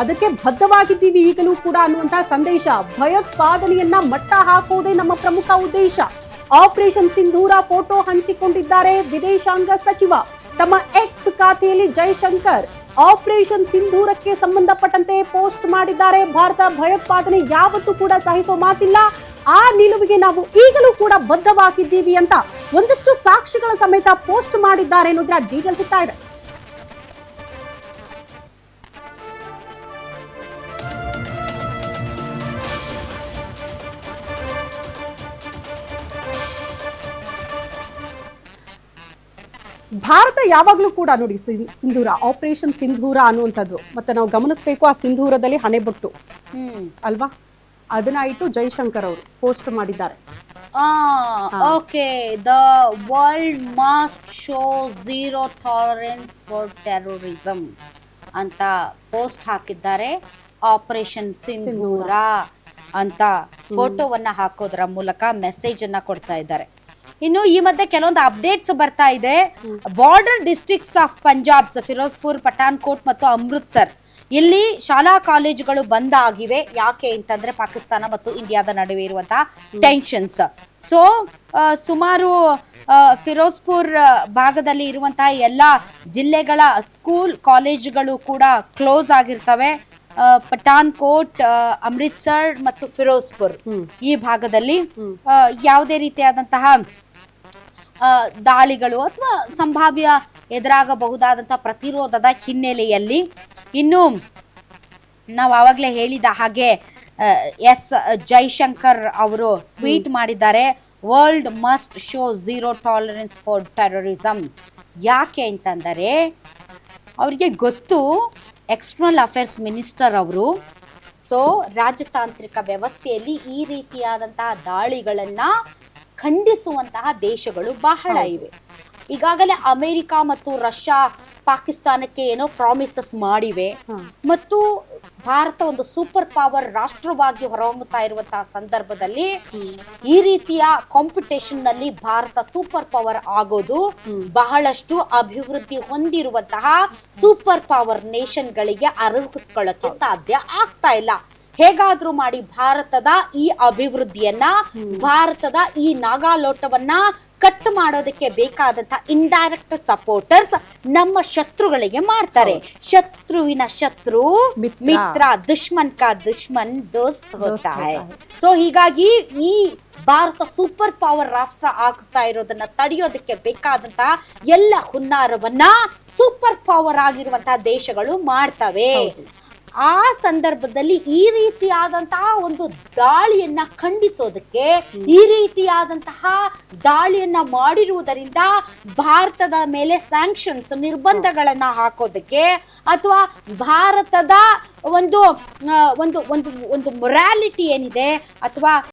ಅದಕ್ಕೆ ಬದ್ಧವಾಗಿದ್ದೀವಿ ಈಗಲೂ ಕೂಡ ಅನ್ನುವಂತಹ ಸಂದೇಶ. ಭಯೋತ್ಪಾದನೆಯನ್ನ ಮಟ್ಟ ಹಾಕುವುದೇ ನಮ್ಮ ಪ್ರಮುಖ ಉದ್ದೇಶ. ಆಪರೇಷನ್ ಸಿಂಧೂರ ಫೋಟೋ ಹಂಚಿಕೊಂಡಿದ್ದಾರೆ ವಿದೇಶಾಂಗ ಸಚಿವ. ತಮ್ಮ ಎಕ್ಸ್ ಖಾತೆಯಲ್ಲಿ ಜೈಶಂಕರ್. ಆಪರೇಷನ್ ಸಿಂಧೂರಕ್ಕೆ ಸಂಬಂಧಪಟ್ಟಂತೆ ಪೋಸ್ಟ್ ಮಾಡಿದ್ದಾರೆ. ಭಾರತ ಭಯೋತ್ಪಾದನೆ ಯಾವತ್ತೂ ಕೂಡ ಸಹಿಸೋ ಮಾತಿಲ್ಲ. ಆ ನಿಲುವಿಗೆ ನಾವು ಈಗಲೂ ಕೂಡ ಬದ್ಧವಾಗಿದ್ದೀವಿ ಅಂತ ಒಂದಷ್ಟು ಸಾಕ್ಷಿಗಳ ಸಮೇತ ಪೋಸ್ಟ್ ಮಾಡಿದ್ದಾರೆ ಅನ್ನೋದ್ರ ಡೀಟೇಲ್ ಸಿಗ್ತಾ ಇದೆ. ಭಾರತ ಯಾವಾಗಲೂ ಕೂಡ ನೋಡಿ ಸಿಂಧೂರ ಆಪರೇಷನ್ ಸಿಂಧೂರ ಅನ್ನುವಂಥದ್ದು. ಮತ್ತೆ ನಾವು ಗಮನಿಸಬೇಕು ಆ ಸಿಂಧೂರದಲ್ಲಿ ಹಣೆಬೊಟ್ಟು ಹ್ಮ್. ಅಲ್ವಾ? ಅದನ್ನ ಇಟ್ಟು ಜೈಶಂಕರ್ ಅವರು ಪೋಸ್ಟ್ ಮಾಡಿದ್ದಾರೆ. Okay. The world must show zero tolerance for terrorism ಅಂತ ಪೋಸ್ಟ್ ಹಾಕಿದ್ದಾರೆ. ಆಪರೇಷನ್ ಸಿಂಧೂರ ಅಂತ ಫೋಟೋವನ್ನ ಹಾಕೋದ್ರ ಮೂಲಕ ಮೆಸೇಜ್ ಅನ್ನ ಕೊಡ್ತಾ ಇದ್ದಾರೆ. ಇನ್ನು ಈ ಮಧ್ಯೆ ಕೆಲವೊಂದು ಅಪ್ಡೇಟ್ಸ್ ಬರ್ತಾ ಇದೆ. Border districts of Punjab's Firozpur Pathankot ಮತ್ತು ಅಮೃತ್ಸರ್ ಇಲ್ಲಿ ಶಾಲಾ ಕಾಲೇಜುಗಳು ಬಂದ್ ಆಗಿವೆ. ಯಾಕೆ ಅಂತಂದ್ರೆ ಪಾಕಿಸ್ತಾನ ಮತ್ತು ಇಂಡಿಯಾದ ನಡುವೆ ಇರುವಂತಹ ಟೆನ್ಷನ್ಸ್ ಸೊ ಸುಮಾರು ಫಿರೋಜ್ಪುರ್ ಭಾಗದಲ್ಲಿ ಇರುವಂತಹ ಎಲ್ಲ ಜಿಲ್ಲೆಗಳ ಸ್ಕೂಲ್ ಕಾಲೇಜುಗಳು ಕೂಡ ಕ್ಲೋಸ್ ಆಗಿರ್ತವೆ. ಪಠಾನ್ಕೋಟ್ ಅಮೃತ್ಸರ್ ಮತ್ತು ಫಿರೋಜ್ಪುರ್ ಈ ಭಾಗದಲ್ಲಿ ಯಾವುದೇ ರೀತಿಯಾದಂತಹ ದಾಳಿಗಳು ಅಥವಾ ಸಂಭಾವ್ಯ ಎದುರಾಗಬಹುದಾದಂಥ ಪ್ರತಿರೋಧದ ಹಿನ್ನೆಲೆಯಲ್ಲಿ ಇನ್ನು ನಾವು ಆವಾಗಲೇ ಹೇಳಿದ ಹಾಗೆ ಎಸ್ ಜೈಶಂಕರ್ ಅವರು ಟ್ವೀಟ್ ಮಾಡಿದ್ದಾರೆ world must show zero tolerance for terrorism ಯಾಕೆ ಅಂತಂದರೆ ಅವರಿಗೆ ಗೊತ್ತು ಎಕ್ಸ್ಟರ್ನಲ್ ಅಫೇರ್ಸ್ ಮಿನಿಸ್ಟರ್ ಅವರು ಸೊ ರಾಜತಾಂತ್ರಿಕ ವ್ಯವಸ್ಥೆಯಲ್ಲಿ ಈ ರೀತಿಯಾದಂತಹ ದಾಳಿಗಳನ್ನು ಖಂಡಿಸುವಂತಹ ದೇಶಗಳು ಬಹಳ ಇವೆ. ಈಗಾಗಲೇ ಅಮೆರಿಕ ಮತ್ತು ರಷ್ಯಾ ಪಾಕಿಸ್ತಾನಕ್ಕೆ ಏನೋ ಪ್ರಾಮಿಸಸ್ ಮಾಡಿವೆ. ಮತ್ತು ಭಾರತ ಒಂದು ಸೂಪರ್ ಪವರ್ ರಾಷ್ಟ್ರವಾಗಿ ಹೊರಹೊಮ್ಮುತ್ತಾ ಇರುವಂತಹ ಸಂದರ್ಭದಲ್ಲಿ ಈ ರೀತಿಯ ಕಾಂಪಿಟೇಷನ್ನಲ್ಲಿ ಭಾರತ ಸೂಪರ್ ಪವರ್ ಆಗೋದು ಬಹಳಷ್ಟು ಅಭಿವೃದ್ಧಿ ಹೊಂದಿರುವಂತಹ ಸೂಪರ್ ಪವರ್ ನೇಷನ್ ಗಳಿಗೆ ಅರಗಿಸ್ಕೊಳ್ಳಕ್ಕೆ ಸಾಧ್ಯ ಆಗ್ತಾ ಇಲ್ಲ. ಹೇಗಾದ್ರೂ ಮಾಡಿ ಭಾರತದ ಈ ಅಭಿವೃದ್ಧಿಯನ್ನ ಭಾರತದ ಈ ನಾಗಾಲೋಟವನ್ನ ಕಟ್ ಮಾಡೋದಕ್ಕೆ ಬೇಕಾದಂತಹ ಇಂಡೈರೆಕ್ಟ್ ಸಪೋರ್ಟರ್ಸ್ ನಮ್ಮ ಶತ್ರುಗಳಿಗೆ ಮಾಡ್ತಾರೆ. ಶತ್ರುವಿನ ಶತ್ರು ಮಿತ್ರ. ದುಶ್ಮನ್ ಕಾ ದುಶ್ಮನ್ ದೋಸ್ತ್ ಸೊ ಹೀಗಾಗಿ ಈ ಭಾರತ ಸೂಪರ್ ಪವರ್ ರಾಷ್ಟ್ರ ಆಗ್ತಾ ಇರೋದನ್ನ ತಡೆಯೋದಕ್ಕೆ ಬೇಕಾದಂತಹ ಎಲ್ಲ ಹುನ್ನಾರವನ್ನ ಸೂಪರ್ ಪವರ್ ಆಗಿರುವಂತಹ ದೇಶಗಳು ಮಾಡ್ತವೆ. ಆ ಸಂದರ್ಭದಲ್ಲಿ ಈ ರೀತಿಯಾದಂತಹ ಒಂದು ದಾಳಿಯನ್ನ ಖಂಡಿಸೋದಕ್ಕೆ, ಈ ರೀತಿಯಾದಂತಹ ದಾಳಿಯನ್ನ ಮಾಡಿರುವುದರಿಂದ ಭಾರತದ ಮೇಲೆ ಸ್ಯಾಂಕ್ಷನ್ಸ್ ನಿರ್ಬಂಧಗಳನ್ನ ಹಾಕೋದಕ್ಕೆ ಅಥವಾ ಭಾರತದ ಒಂದು ಒಂದು ಒಂದು ಒಂದು ಮೊರಾಲಿಟಿ ಏನಿದೆ ಅಥವಾ